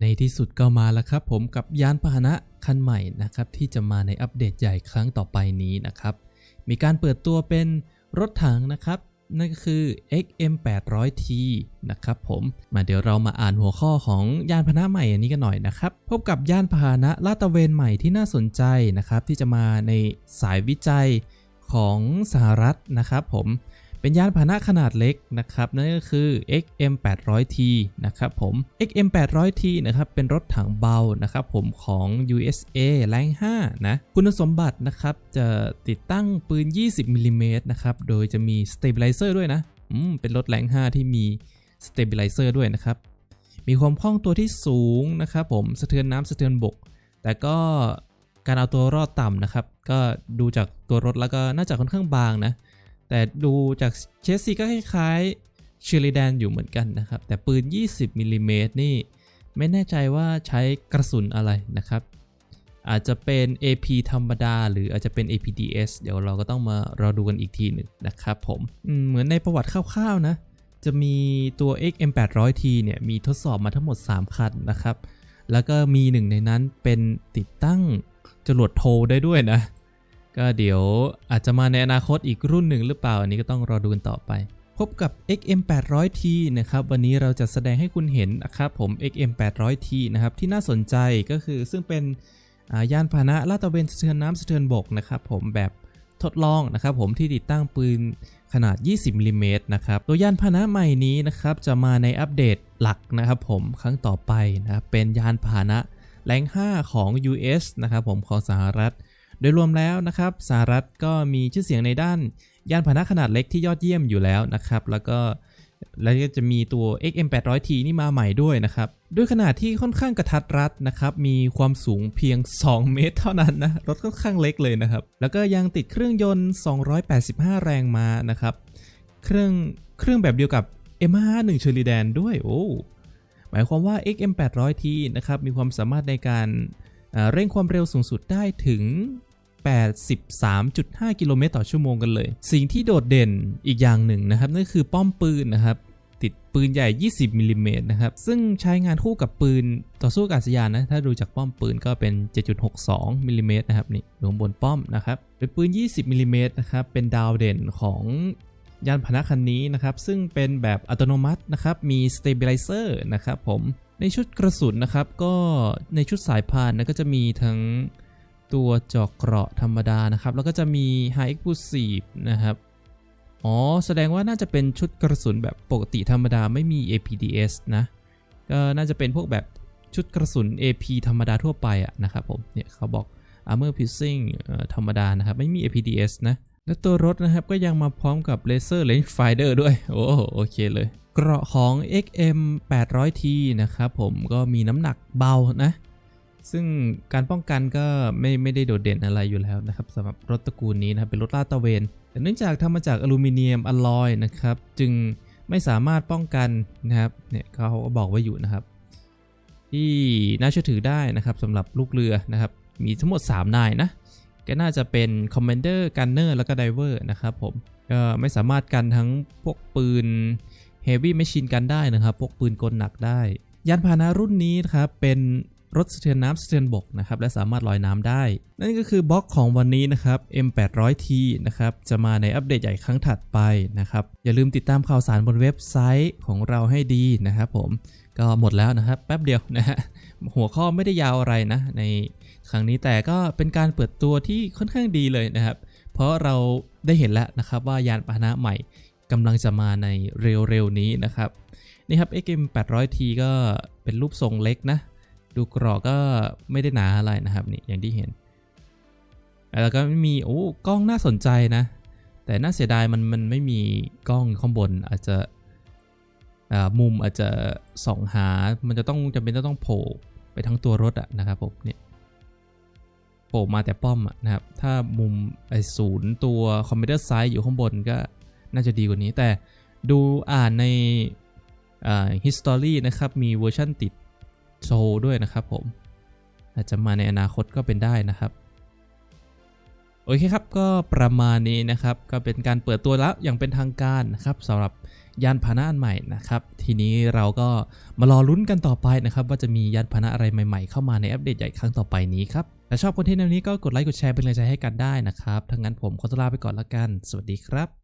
ในที่สุดก็มาแล้วครับผมกับยานพาหนะคันใหม่นะครับที่จะมาในอัปเดตใหญ่ครั้งต่อไปนี้นะครับ มีการเปิดตัวเป็นรถถังนะครับ นั่นก็คือ XM800T นะครับผมมาเดี๋ยวเรามาอ่านหัวข้อของยานพาหนะใหม่อันนี้กันหน่อยนะครับ พบกับยานพาหนะลาดตระเวนใหม่ที่น่าสนใจนะครับ ที่จะมาในสายวิจัยของสหรัฐนะครับผม เป็นยานพาหนะขนาดเล็กนะครับนั่นก็คือ XM800T นะครับผม XM800T นะครับเป็นรถถังเบานะครับผมของ USA แรง5นะคุณสมบัตินะครับจะติดตั้งปืน 20มิลลิเมตรนะครับโดยจะมี Stabilizer ด้วยนะอืมเป็นรถแรง 5 ที่มี Stabilizer ด้วยนะครับมีความคล่องตัวที่สูงนะครับผมสะเทือนน้ำสะเทือนบก แต่ก็การเอาตัวรอดต่ำนะครับ ก็ดูจากตัวรถแล้วก็น่าจะค่อนข้างบางนะ แต่ดูจากเชสซีก็คล้ายๆเชอริแดนอยู่เหมือนกันนะครับ แต่ปืน 20มิลลิเมตรนี่ ไม่แน่ใจว่าใช้กระสุนอะไรนะครับ อาจจะเป็น AP ธรรมดา หรืออาจจะเป็น APDS เดี๋ยวเราก็ต้องมารอดูกันอีกทีหนึ่งนะครับผมอืมเหมือนในประวัติคร่าวๆนะ จะมีตัว XM800T เนี่ยมีทดสอบมาทั้งหมด 3 คันนะครับ แล้วก็มีหนึ่งในนั้นเป็นติดตั้งจรวดโทได้ด้วยนะ ก็เดี๋ยวอาจจะมาในอนาคตอีกรุ่นหนึ่งหรือเปล่า อันนี้ก็ต้องรอดูกันต่อไป พบกับ XM800T นะครับ วันนี้เราจะแสดงให้คุณเห็นนะครับผม XM800T นะครับ ที่น่าสนใจก็คือซึ่งเป็นยานพาหนะลาดตระเวนสะเทือนน้ำสะเทือนบกนะครับผมแบบทดลองนะครับผมที่ติดตั้งปืนขนาด 20มิลลิเมตรนะครับ ตัวยานพาหนะใหม่นี้นะครับ จะมาในอัปเดตหลักนะครับผมครั้งต่อไปนะครับเป็นยานพาหนะแรง 5 ของ US นะครับผมของสหรัฐ โดยรวมแล้วนะครับสหรัฐก็มีชื่อเสียงในด้าน ยานพาหนะขนาดเล็กที่ยอดเยี่ยมอยู่แล้วนะครับ แล้วก็แล้วก็จะมีตัว XM800T นี่มาใหม่ด้วยนะครับ ด้วยขนาดที่ค่อนข้างกระทัดรัดนะครับ มีความสูงเพียง 2 เมตรเท่านั้นนะ รถค่อนข้างเล็กเลยนะครับ แล้วก็ยังติดเครื่องยนต์ 285 แรงม้านะครับ เครื่องเครื่องแบบเดียวกับ M51 เชอริแดนด้วย โอ้ หมายความว่า XM800T นะครับ มีความสามารถในการเร่งความเร็วสูงสุดได้ถึง 83.5 กิโลเมตรต่อชั่วโมงกันเลย สิ่งที่โดดเด่นอีกอย่างหนึ่งนะครับนั่นคือป้อมปืนนะครับติดปืนใหญ่ 20มิลลิเมตรนะครับ ซึ่งใช้งานคู่กับปืนต่อสู้อากาศยานนะ ถ้าดูจากป้อมปืนก็เป็น 7.62มิลลิเมตรนะครับนี่อยู่บนป้อมนะครับ เป็นปืน 20มิลลิเมตรนะครับ เป็นดาวเด่นของยานพาหนะคันนี้นะครับ ซึ่งเป็นแบบอัตโนมัตินะครับ มี stabilizer นะครับผม ในชุดกระสุนนะครับ ก็ในชุดสายพานนะก็จะมีทั้ง ตัวจอกเกราะธรรมดานะครับ แล้วก็จะมี High Explosive นะครับ อ๋อ แสดงว่าน่าจะเป็นชุดกระสุนแบบปกติธรรมดาไม่มี APDS นะ ก็น่าจะเป็นพวกแบบชุดกระสุน AP ธรรมดาทั่วไปอะนะครับผม เนี่ยเขาบอก Armor Piercing ธรรมดานะครับ ไม่มี APDS นะ และตัวรถนะครับก็ยังมาพร้อมกับ Laser Rangefinder ด้วย โอ้โอเคเลย เกราะของ XM 800T นะครับผมก็มีน้ำหนักเบานะ ซึ่งการป้องกันก็ไม่ไม่ได้โดดเด่นอะไรอยู่แล้วนะครับสำหรับรถตระกูลนี้นะครับเป็นรถลาดตระเวนแต่เนื่องจากทำมาจากอลูมิเนียมอลลอยนะครับ จึงไม่สามารถป้องกันนะครับเนี่ยเขาบอกไว้อยู่นะครับ ที่น่าเชื่อถือได้นะครับสำหรับลูกเรือนะครับ มีทั้งหมด 3 นายนะก็น่าจะเป็น Commander Gunner แล้วก็ Diver นะครับผมก็ไม่สามารถกันทั้งพวกปืน Heavy Machine กันได้นะครับ พวกปืนกลหนักได้ ยานพาหนะรุ่นนี้นะครับเป็น รถสะเทือนน้ำสะเทือนบกนะครับและสามารถลอยน้ำได้ นั่นก็คือบล็อกของวันนี้นะครับ M800T นะครับจะมาในอัปเดตใหญ่ครั้งถัดไปนะครับอย่าลืมติดตามข่าวสารบนเว็บไซต์ของเราให้ดีนะครับผมก็หมดแล้วนะครับแป๊บเดียวนะฮะหัวข้อไม่ได้ยาวอะไรนะ ในครั้งนี้แต่ก็เป็นการเปิดตัวที่ค่อนข้างดีเลยนะครับ เพราะเราได้เห็นแล้วนะครับว่ายานพาหนะใหม่กำลังจะมาในเร็วๆนี้นะครับนี่ครับ XM800T ก็เป็นรูปทรงเล็กนะ ดูกรอบก็ไม่ได้หนาอะไรนะครับนี่อย่างที่เห็น แล้วก็มีโอ้กล้องน่าสนใจนะ แต่น่าเสียดายมันมันไม่มีกล้องข้างบนอาจจะอ่ามุมอาจจะส่องหา มันจะต้องจำเป็นจะต้องโผล่ไปทั้งตัวรถอะนะครับผมเนี่ยโผล่มาแต่ป้อมอะนะครับ ถ้ามุมไอศูนย์ตัวคอมพิวเตอร์ไซส์อยู่ข้างบนก็น่าจะดีกว่านี้ แต่ดูอ่านในอ่า history นะครับ มีเวอร์ชันติด โชว์ด้วยนะครับผม อาจจะมาในอนาคตก็เป็นได้นะครับโอเคครับก็ประมาณนี้นะครับ ก็เป็นการเปิดตัวแล้วอย่างเป็นทางการนะครับสำหรับยานพาหนะอันใหม่นะครับ ทีนี้เราก็มารอลุ้นกันต่อไปนะครับ ว่าจะมียานพาหนะอะไรใหม่ๆ เข้ามาในอัปเดตใหญ่ครั้งต่อไปนี้ครับถ้าชอบคอนเทนต์แนวนี้ก็กดไลค์กดแชร์เป็นกำลังใจให้กันได้นะครับทั้งนั้นผมขอตัวลาไปก่อนละกัน สวัสดีครับ